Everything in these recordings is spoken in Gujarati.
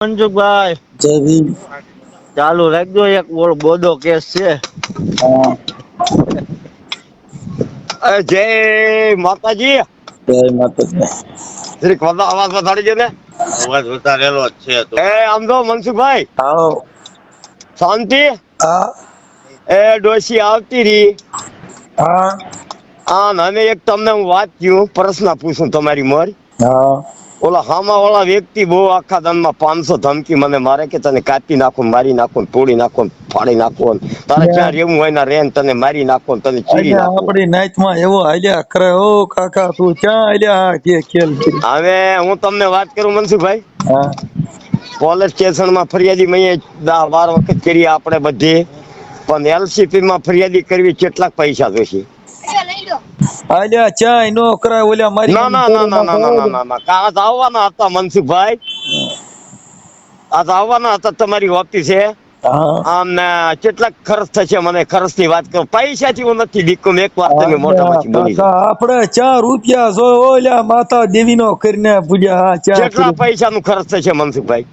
મનસુખભાઈ જય ભીમ. ચાલુ રાખજો એક બોલ બોદો કેસ છે. જય માતાજી. જય માતાજી. શ્રી ખોદા અવાજ વધારી દેને અવાજ વધારેલો છે તો. એ આમ તો મનસુખભાઈ. આવો શાંતિ? હા. એ ડોશી આવતી રહી. હા. આ ને અને એક તમને હું વાત કહું પ્રશ્ન પૂછું તમારી મોર. હા. ઓલા હામા વાળા વ્યક્તિ બહુ આખા દાનમાં પાંચસો ધમકી મને મારે કે તને કાપી નાખો મારી નાખો તોડી નાખો ફાડી નાખો તારે ક્યાં રહેવું હોય ના રેન તને મારી નાખો તને ચીરી નાખો. આપણી નાઈટમાં એવો હાલ્યા કરે ઓ કાકા તું ક્યાં હાલ્યા? કે ખેલ હવે હું તમને વાત કરું મનસુખભાઈ? પોલીસ સ્ટેશનમાં ફરિયાદી મેં દસ બાર વખત કરી આપણે બધી. પણ એલસીપી માં ફરિયાદી કરવી કેટલાક પૈસા જોશે. હાલ્યા ચાય નો કરાય ઓલ્યા મારી ના ના ના ના ના ના ના ના. આજ આવવાના હતા મનસુખભાઈ. આજ આવવાના હતા તમારી વાપતી છે. આમ કેટલા ખર્ચ થશે મને ખર્ચની વાત કરો. પૈસાથી હું નથી બીકું એક વાર તમે મોઢામાંથી બોલી આપડે આપણે ચાર રૂપિયા જો ઓલ્યા માતા દેવી નો કરીને પૂજ્યા કેટલા પૈસા નું ખર્ચ થશે મનસુખભાઈ?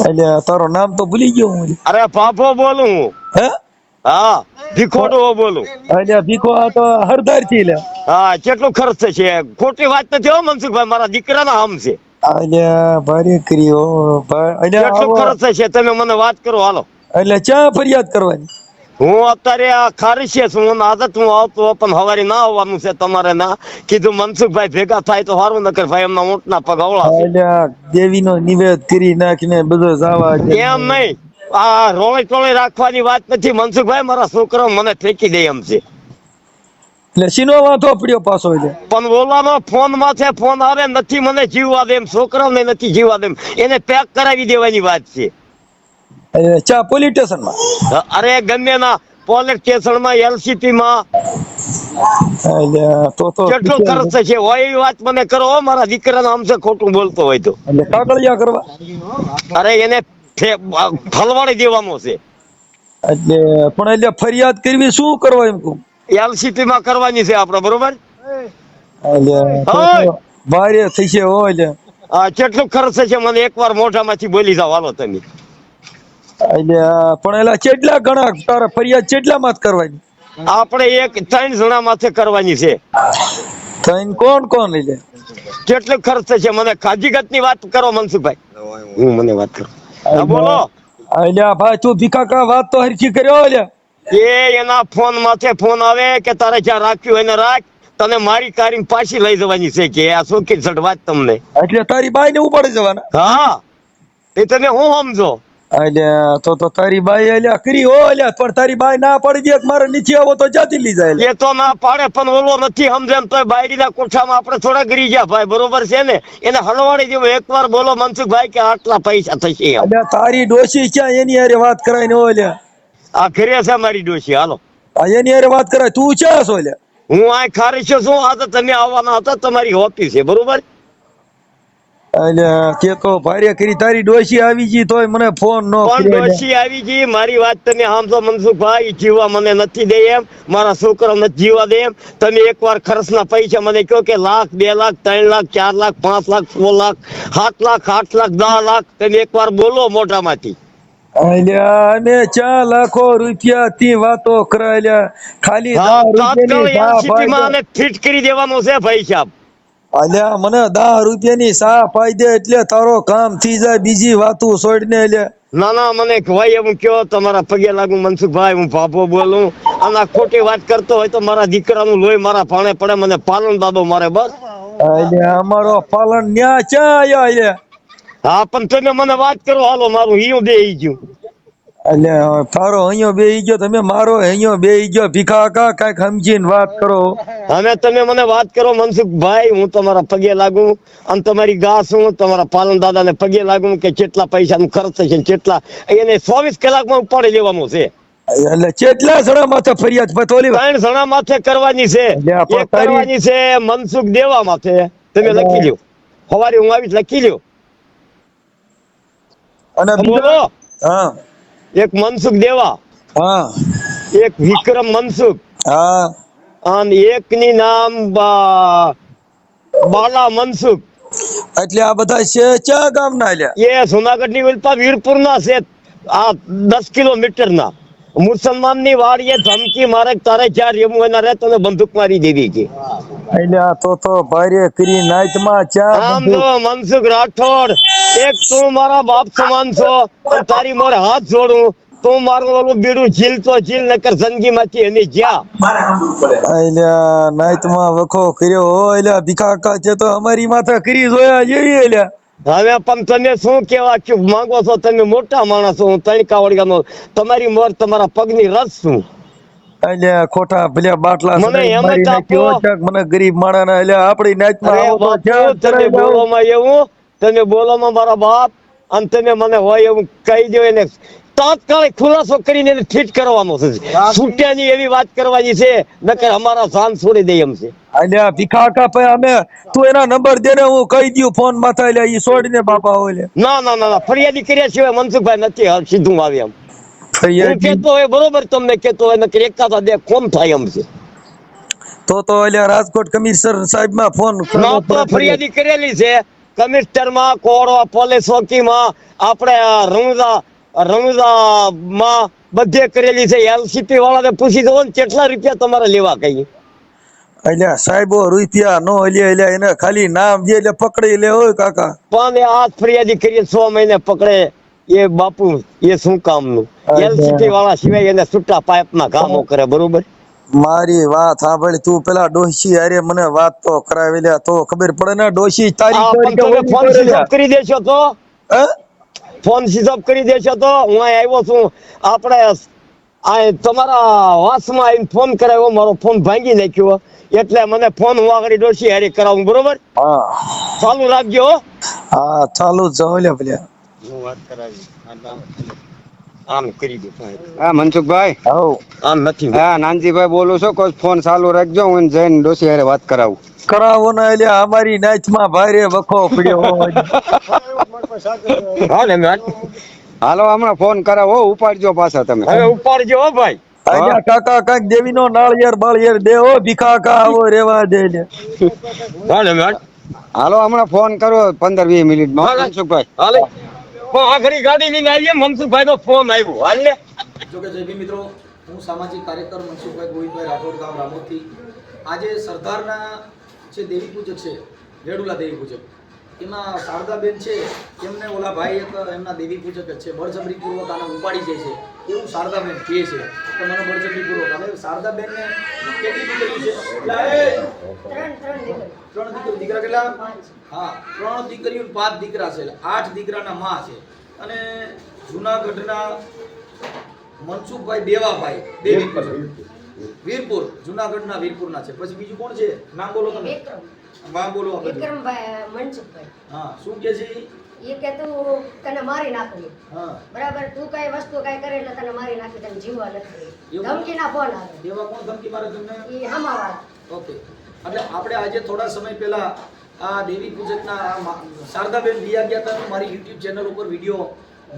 અલ્યા તારો નામ તો ભૂલી ગયો હું. અરે પાપો બોલું હું. હે? હા ભીખોડો બોલું. અલ્યા ભીખો તો હરદારથી લે. હા કેટલો ખર્ચ થશે? ખોટી વાત નથી હો મનસુખભાઈ મારા દીકરાના હમ છે. અલ્યા ભારે કર્યો. કેટલું ખર્ચ થશે? તમે મને વાત કરો હાલો. એટલે ચા ફરિયાદ કરવાની. હું અત્યારે આ ખારીશે છું હું આદત હું આવતો પણ હવારે ના આવવાનું છે તમારે ના. કીધું મનસુખભાઈ ભેગા થાય તો સારું નકર ભાઈ એમના ઊંટના પગ અવળા દેવીનો દેવી નો નિવેદ કરી નાખીને બધો જવા એમ નહીં. આ રોલે ટોલે રાખવાની વાત નથી. મનસુખભાઈ મારા છોકરો મને ફેંકી દે એમ છે. એટલે શીનો વાંધો પડ્યો પાછો એટલે. પણ ઓલાનો ફોન માથે ફોન આવે નથી મને જીવવા દેમ છોકરાઓને નથી જીવવા દેમ એને પેક કરાવી દેવાની વાત છે. ચા પોલીસ સ્ટેશનમાં અરે ગમે ના પોલીસ સ્ટેશનમાં એલસીપી માં તો તો કેટલો ખર્ચ થશે? હોય એવી વાત મને કરો મારા દીકરાને આમ છે ખોટું બોલતો હોય તો. એટલે કાગળિયા કરવા? અરે એને ફલવાડી દેવાનો છે. એટલે પણ એટલે ફરિયાદ કરવી શું કરવા એમ કહું? એલસીપી માં કરવાની છે આપણે બરોબર? ભારે થઈ થશે હો એટલે. કેટલું ખર્ચ થશે મને એકવાર મોઢામાંથી બોલી જાવ હાલો તમે. એટલે પણ એલા કેટલા ઘણા તારે ફરિયાદ કેટલા માં કરવાની? આપણે એક ત્રણ જણા માથે કરવાની છે. ત્રણ કોણ કોણ એટલે કેટલું ખર્ચ થશે મને? ખાજીગતની વાત કરો મનસુખભાઈ. હું મને વાત કરું. બોલો. અલ્યા ભાઈ તું ભીખા વાત તો હરખી કર્યો અલ્યા એ એના ફોન માથે ફોન આવે કે તારે જ્યાં રાખ્યું એને રાખ. તને મારી કારી પાછી લઈ જવાની છે કે આ સોકી સડ વાત તમને. એટલે તારી બાઈ ને ઉપાડી જવાના? હા. એ તમે હું સમજો? અલ્યા તો તો તારી બાઈ અલ્યા કરી હો અલ્યા પણ તારી બાઈ ના પડી દે મારે નીચે આવો તો જાતી લઈ જાય એ તો ના પાડે પણ ઓલો નથી સમજે તો બાયડીના કોઠામાં આપણે થોડા ગરી ગયા ભાઈ બરોબર છે ને? એને હલવાડી દેવો એકવાર બોલો મનસુખભાઈ કે આટલા પૈસા થશે અલ્યા તારી ડોશી ક્યાં એની હારે વાત કરાય ને અલ્યા? આ ઘરે છે મારી ડોશી હાલો. આ એની હારે વાત કરાય તું ક્યાં છો અલ્યા? હું આ ખારી છું આ તો તમે આવવાના હતા તમારી ઓફિસ છે બરોબર? તે તો ભારે કરી તારી ડોશી આવી ગઈ તોય મને ફોન નો પણ ડોશી આવી ગઈ? મારી વાત તમે સાંભળો મનસુખભાઈ જીવવા મને નથી દે એમ. મારા છોકરા નથી જીવવા દે એમ. તમે એકવાર ખર્ચના પૈસા મને કહો કે લાખ બે લાખ ત્રણ લાખ ચાર લાખ પાંચ લાખ છ લાખ સાત લાખ આઠ લાખ દસ લાખ. તમે એકવાર બોલો મોઢામાંથી. અમે ચાર લાખો રૂપિયા થી વાતો કરાયેલા. ખાલી ફિટ કરી દેવાનો છે ભાઈ સાહેબ. અલ્યા મને દસ રૂપિયાની સા પાઈ દે એટલે તારો કામ થઈ જાય બીજી વાતું છોડીને એટલે ના ના મને ભાઈ એવું કયો તમારા પગે લાગુ મનસુખભાઈ હું ભાભો બોલું. અને ખોટી વાત કરતો હોય તો મારા દીકરાનું લોહી મારા પાણે પડે મને પાલન દાદો મારે બસ. અલ્યા અમારો પાલન ન્યા ક્યાં આયો અલ્યા? હા પણ તમે મને વાત કરો હાલો મારું હિયું દે ગયું. અલ્યા તારો અહીંયા બે ગયો તમે મારો અહીંયા બે ગયો. ભીખા કા કંઈક સમજીને વાત કરો. હવે તમે મને વાત કરો મનસુખભાઈ હું તમારા પગે લાગુ અને તમારી ગા હું તમારા પાલન દાદાને પગે લાગુ કે કેટલા પૈસાનું ખર્ચ થશે કેટલા એને ચોવીસ કલાકમાં ઉપાડી લેવાનું છે. એટલે કેટલા જણા માથે ફરિયાદ પતોલી ત્રણ જણા માથે કરવાની છે. એક કરવાની છે મનસુખ દેવા માથે. તમે લખી લ્યો. સવારે હું આવીશ લખી લ્યો. અને બીજા બોલો. હા. એક મનસુખ દેવા. હા. એક વિક્રમ મનસુખ. હા. અને એક ની નામ બાલા મનસુખ. એટલે આ બધા છે ક્યાં ગામના લ્યા? એ જુનાગઢની ઉલ્પા વીરપુર ના છે. આ દસ કિલોમીટર ના મુસલમાનની વાડીએ ધમકી મારે તારે જ્યાં રહેવું હોય રે તને બંદૂક મારી દેવી કે એટલે આ તો તો ભારે કરી નાઈટમાં ક્યાં આમ તો મનસુખ રાઠોડ એક તું મારા બાપ સમાન છો તારી મારે હાથ જોડું. તું મારું ઓલું બીડું જીલ તો જીલ નકર જિંદગી માંથી એની જ્યાં. એટલે નાઈટમાં વખો કર્યો એટલે અલ્યા ભીખા કા છે તો અમારી માથે કરી જોયા જેવી અલ્યા હવે પણ તમે શું કેવા કે માંગો છો તમે મોટા માણસો હું તણકા વળગાનો. તમારી મોર તમારા પગની રસ શું? અલ્યા ખોટા ભલ્યા બાટલા મને એમ મને ગરીબ માણસ અલ્યા આપણી તો તમે? બોલોમાં એવું? તમે બોલોમાં મારા બાપ? અને તમે મને હોય એવું કહી દો એને. તાત્કાલિક ખુલાસો કરીને એને ઠીક કરવાનો છે. છૂટ્યાની એવી વાત કરવાની છે નકર અમારા જાન છોડી દે એમ છે. અલ્યા ભીખાકા ભાઈ અમે તું એના નંબર દે ને હું કહી દઉં ફોન માથા અલ્યા ઈ છોડીને બાપા હોય ના ના ના ફરિયાદી કર્યા સિવાય મનસુખભાઈ નથી હાલ સીધું આવે એમ. હું ફરિયાદી? કેતો હોય બરોબર તમને કેતો હોય નકર એકતા દે કોમ થાય એમ છે. તો તો એટલે રાજકોટ કમિશનર સાહેબમાં ફોન ફરિયાદી. કરેલી છે. કમિશનરમાં કોરવા પોલીસ ચોકીમાં આપણે આ રણુજા રણુજા માં બધે કરેલી છે. એલસીપી વાળાને પૂછી દો ને કેટલા રૂપિયા તમારે લેવા કઈ? અલ્યા સાહેબો રૂપિયા નો અલ્યા અલ્યા એને ખાલી નામ દે એટલે પકડી લે હોય કાકા. પણ આ ફરિયાદી કરીએ છ મહિને પકડે. એ બાપુ એ શું કામનું. એલસીપી વાળા સિવાય એને છૂટા પાઇપના કામો કરે બરોબર? મારી વાત સાંભળી તું પેલા ડોશી અરે મને વાત તો કરાવી લે તો ખબર પડે ને ડોશી તારી કરી દેશો તો. હે? ફોન સ્વિચ ઓફ કરી દેશો તો હું આવ્યો છું. આપણે આ તમારા વાસમાં આવીને ફોન કરાવ્યો મારો ફોન ભાંગી નાખ્યો. એટલે મને ફોન હું આગળ ડોસી હારી કરાવું બરોબર? હા. ચાલુ રાખજો હો. ચાલુ જ જાઉં લે ભલ્યા હું વાત કરાવી. આમ કરી દે હા મનસુખભાઈ? હવ આમ નથી હા નાનજીભાઈ બોલું છું કોઈ ફોન ચાલુ રાખજો હું જઈને ડોસી હારે વાત કરાવું. કરાવો ને એટલે અમારી નાચમાં ભારે વખો પડ્યો. હા ને મેં હાલો હમણાં ફોન કરાવો હો, ઉપાડજો પાછા તમે. હવે ઉપાડજો હો ભાઈ. અહીંયા કાકા કાંઈક દેવીનો નાળિયેર બાળિયેર દે હો ભીખાકા આવો રેવા દે હા ને હાલો હમણાં ફોન કરો પંદર વીસ મિનિટમાં માં મનસુખભાઈ. હાલે. પણ આખરી ગાડી લઈને આવીએ, મનસુખભાઈ નો ફોન આવ્યો. હાલ ને જોકે જય ભીમ મિત્રો, હું સામાજિક કાર્યકર મનસુખભાઈ ગોવિંદભાઈ રાઠોડ ગામ રામોદથી. આજે સરદારના જે દેવી પૂજક છે રેડુલા દેવી પૂજક એમાં શારદાબેન છે એમને ઓલા ભાઈ એક એમના દેવી પૂજક જ છે બળજબરીપૂર્વક આને ઉપાડી જાય છે એવું શારદાબેન કહે છે. તો મને બળજબરીપૂર્વક હવે શારદાબેનને કેટલી દીકરી છે? ત્રણ દીકરી. દીકરા. કેટલા? હા ત્રણ દીકરીઓ પાંચ દીકરા છે. આઠ દીકરાના માં છે. અને જુનાગઢના મનસુખભાઈ દેવાભાઈ દેવી વીરપુર જુનાગઢના વીરપુરના છે. પછી બીજું કોણ છે? નામ બોલો તમે. વિક્રમ. નામ બોલો વિક્રમભાઈ મનસુખભાઈ. હા શું કે છે એ કે તું તને મારી નાખું. હા. બરાબર? તું કઈ વસ્તુ કઈ કરે એટલે તને મારી નાખી તને જીવવા નથી ધમકી ધમકીના ફોન આવે. એવા કોણ ધમકી મારે તમને? એ હમાવાળા. ઓકે. એટલે આપણે આજે થોડા સમય પહેલા આ દેવી પૂજકના શારદાબેન દિયા ગયા હતા. મારી યુટ્યુબ ચેનલ ઉપર વીડિયો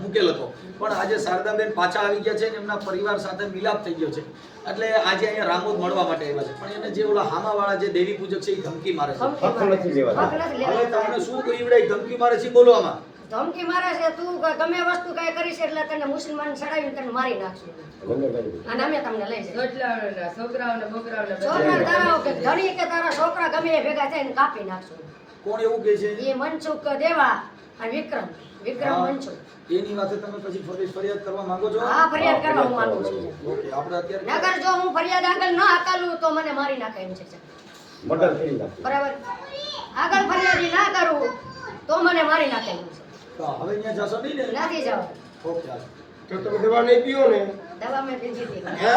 મૂકેલ હતો. પણ આજે શારદાબેન પાછા આવી ગયા છે ને એમના પરિવાર સાથે મિલાપ થઈ ગયો છે. એટલે આજે અહીંયા રામોદ મળવા માટે આવ્યા છે. પણ એને જે ઓલા હામાવાળા જે દેવી પૂજક છે એ ધમકી મારે છે. ધમકી મારે છે. હક હવે તમને શું કહ્યું ધમકી મારે છે બોલો આમાં. ધમકી મારે છે તું ગમે વસ્તુ કઈ કરીશ એટલે તને મુસલમાન ચડાવીને તને મારી નાખશું. અને અમે તમને લઈ જઈએ છોકરાઓને છોકરાઓને છોકરા તારા કે ધણી કે તારા છોકરા ગમે એ ભેગા થઈને કાપી નાખશું. કોણ એવું કે છે? એ મનસુખ દેવા અને વિક્રમ. વિક્રમ. મનસુખ. એની વાતે તમે પછી ફરી ફરિયાદ કરવા માંગો છો? હા ફરિયાદ કરવા હું માંગુ છું. ઓકે આપણે અત્યારે નગર જો હું ફરિયાદ આગળ ના હકાલું તો મને મારી નાખે એમ છે બરાબર? આગળ ફરિયાદી ના કરું તો મને મારી નાખે એમ છે. તો હવે અહીંયા જશો નહીં ને? નથી જવા. ઓકે તો તમે દવા નહીં પીઓ ને? દવા મેં પીધી હતી. હે?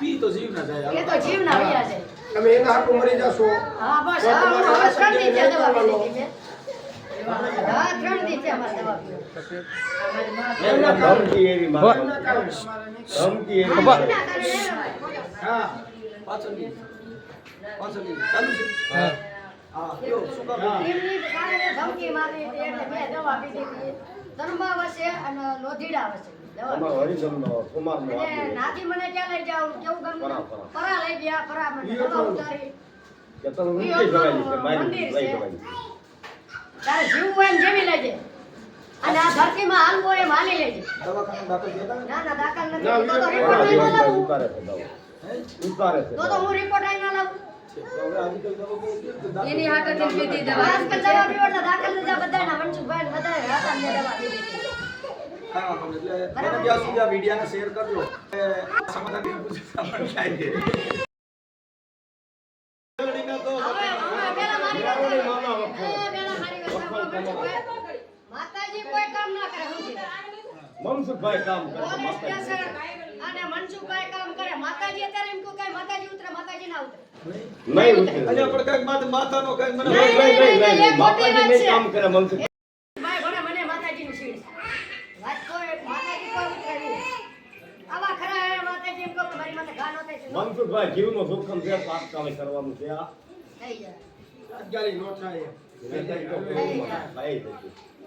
પી તો જીવ ના જાય એ તો જીવ ના વિયા જાય તમે એના હાટું મરી જશો. હા બસ હા ત્રણ દી થયા દવા પીધી હતી. મેં. હા ત્રણ દી થયા મારે દવા પીધી. ધમકી એમના હા ચાલુ છે. હા. કયો શું કામ એમની કારણે ધમકી મારી હતી એટલે મેં દવા પીધી હતી. ધર્મા વસે અને લોધીડા વસે નાથી મને ક્યાં લઈ જાવ કેવું ગમતું પરા લઈ ગયા પરા મને દવા ઉતારી. મંદિર છે. તારે જીવવું હોય ને જીવી લેજે. અને આ ધરતીમાં હાલવું એમ હાલી લેજે? ના? ના દાખલ નથી. તો તો રિપોર્ટ લાવું. તો તો હું રિપોર્ટ લઈને ના લાવું. એની હાથેથી જ લીધી દવા આજકાલ દવા પીવડતા દાખલ લીધા બધાના મનસુખભાઈ ને બધાએ હતા ને દવા વાંધો નહીં. એટલે બને ત્યાં સુધી આ વિડીયોને શેર કરજો. સમાધાન કરી પૂછો થાય છે. મનસુખભાઈ. કામ કરે અને મનસુખભાઈ કામ કરે. માતાજી અત્યારે એમ કહું કે માતાજી ઉતરે માતાજી ના ઉતરે નહીં ઉતરે. અલ્યા પણ કાંઈક માથે- માથાનો કાંઈક મને નહીં, નહીં, નહીં, નહીં, એ ખોટી વાત માતાજી નહીં છે. કામ કરે મનસુખ ભાઈ ભણે મને માતાજીનું શીળ વાત તો માતાજી કોઈ ઉતરે આવા ખરા માતાજી એમ કહું કે મારી માથે ઘા ન છે. મનસુખભાઈ જીવનો જોખમ છે પાપ કામ કરવાનું છે આ થઈ જાય. અત્યારે નો થાય.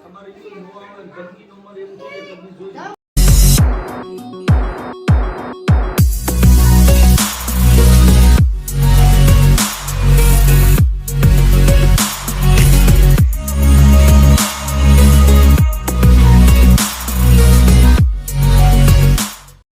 અમારે ગંદકી નો એવું કે જોઈ